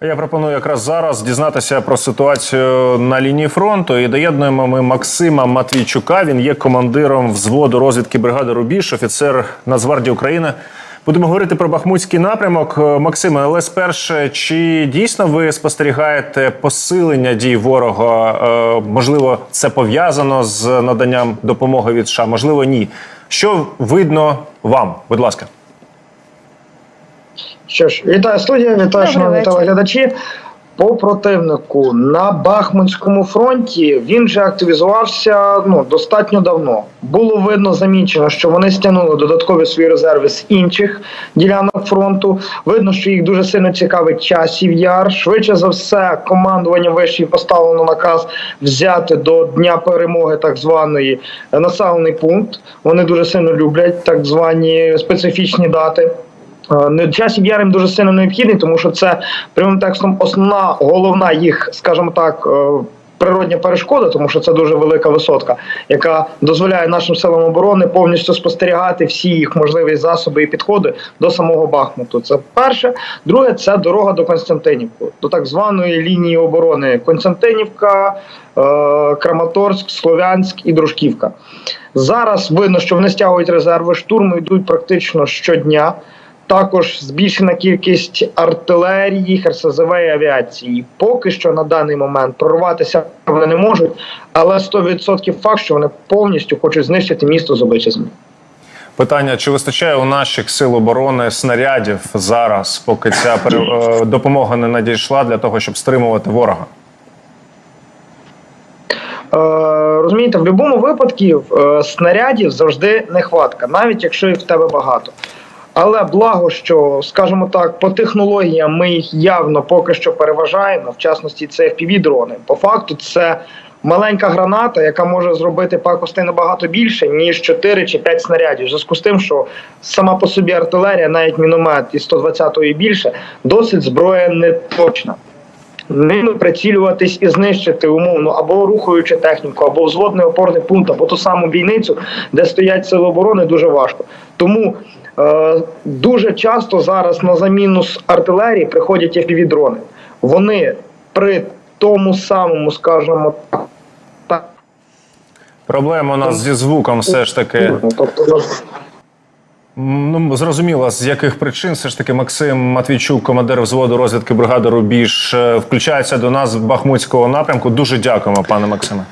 Я пропоную якраз зараз дізнатися про ситуацію на лінії фронту. І доєднуємо ми Максима Матвійчука. Він є командиром взводу розвідки бригади Рубіж, офіцер Нацгвардії України. Будемо говорити про Бахмутський напрямок. Е, Максиме, але спершу, чи дійсно ви спостерігаєте посилення дій ворога? Е, Можливо, це пов'язано з наданням допомоги від США, можливо, ні. Що видно вам? Будь ласка. Що ж, вітаю студія, вітаю шановні телеглядачі. По противнику на Бахмутському фронті він вже активізувався ну достатньо давно. Було видно замічено, що вони стягнули додаткові свої резерви з інших ділянок фронту. Видно, що їх дуже сильно цікавить часів яр. Швидше за все, командування вище поставлено наказ взяти до дня перемоги так званої е, населений пункт. Вони дуже сильно люблять так звані специфічні дати. Е, часів яр їм дуже сильно необхідний, тому що це прямим текстом основна головна їх, скажімо так. е, Природня перешкода, тому що це дуже велика висотка, яка дозволяє нашим силам оборони повністю спостерігати всі їх можливі засоби і підходи до самого Бахмуту. Це перше. Друге, це дорога до Константинівки, до так званої лінії оборони Константинівка, е, Краматорськ, Слов'янськ і Дружківка. Зараз видно, що вони стягують резерви, штурми йдуть практично щодня. Також збільшена кількість артилерії, РСЗВ і авіації. Поки що на даний момент прорватися вони не можуть, але 100% факт, що вони повністю хочуть знищити місто з обличчя землі. Питання: чи вистачає у наших сил оборони снарядів зараз, поки ця е, допомога не надійшла для того, щоб стримувати ворога? Е, розумієте, в будь-якому випадку е, снарядів завжди нехватка, навіть якщо їх в тебе багато. Але благо, що, скажімо так, по технологіям ми їх явно поки що переважаємо. В частності це FPV-дрони. По факту, це маленька граната, яка може зробити пакости набагато більше, ніж 4 чи 5 снарядів. В зв'язку з тим, що сама по собі артилерія, навіть міномет із 120-ї більше, досить зброя не точна. Ними прицілюватись і знищити умовно або рухаючи техніку, або взводний опорний пункт, або ту саму бійницю, де стоять сили оборони, дуже важко. Тому е, дуже часто зараз на заміну з артилерії приходять FPV-дрони. Вони при тому самому, скажімо так, Проблема у нас зі звуком все ж таки. ну, тобто Ну, зрозуміло, з яких причин все ж таки Максим Матвійчук, командир взводу розвідки бригади Рубіж, е, включається до нас з Бахмутського напрямку. Дуже дякуємо, пане Максиме.